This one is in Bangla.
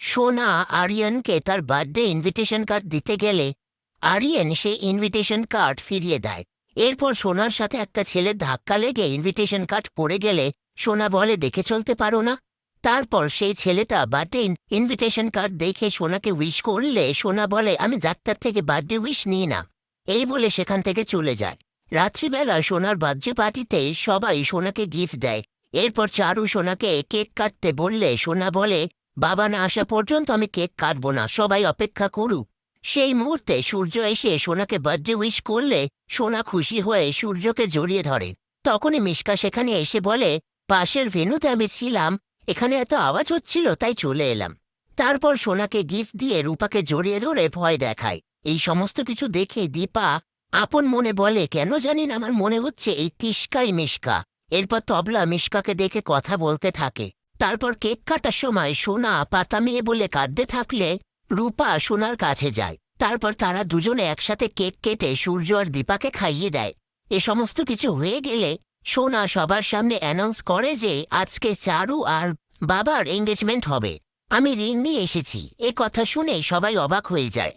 সোনা, আরিয়ানকে তার বার্থডে ইনভিটেশন কার্ড দিতে গেলে আরিয়ান সেই ইনভিটেশন কার্ড ফিরিয়ে দেয়। এরপর সোনার সাথে একটা ছেলের ধাক্কা লেগে ইনভিটেশন কার্ড পড়ে গেলে সোনা বলে, দেখে চলতে পারো না। তারপর সেই ছেলেটা বার্থডে ইনভিটেশন কার্ড দেখে সোনাকে উইশ করলে সোনা বলে, আমি ডাক্তার থেকে বার্থডে উইশ নিই না। এই বলে সেখান থেকে চলে যায়। রাত্রিবেলা সোনার বার্থডে পার্টিতে সবাই সোনাকে গিফট দেয়। এরপর চারু সোনাকে কেক কাটতে বললে, সোনা বলে বাবা না আসা পর্যন্ত আমি কেক কাটব না, সবাই অপেক্ষা করুক। সেই মুহূর্তে সূর্য এসে সোনাকে বার্থডে উইশ করলে সোনা খুশি হয়ে সূর্যকে জড়িয়ে ধরে। তখনই মিশকা সেখানে এসে বলে, পাশের ভেনুতে আমি ছিলাম, এখানে এত আওয়াজ হচ্ছিল, তাই চলে এলাম। তারপর সোনাকে গিফট দিয়ে রূপাকে জড়িয়ে ধরে ভয় দেখায়। এই সমস্ত কিছু দেখে দীপা আপন মনে বলে, কেন জানি আমার মনে হচ্ছে এই তিস্কাই মিশকা। এরপর তবলা মিশকাকে দেখে কথা বলতে থাকে। তারপর কেক কাটার সময় সোনা পাতা মেয়ে বলে কাঁদতে থাকলে রূপা সোনার কাছে যায়। তারপর তারা দুজনে একসাথে কেক কেটে সূর্য আর দীপাকে খাইয়ে দেয়। এ সমস্ত কিছু হয়ে গেলে সোনা সবার সামনে অ্যানাউন্স করে যে আজকে চারু আর বাবার এঙ্গেজমেন্ট হবে। আমি রিং নিয়ে এসেছি। এ কথা শুনে সবাই অবাক হয়ে যায়।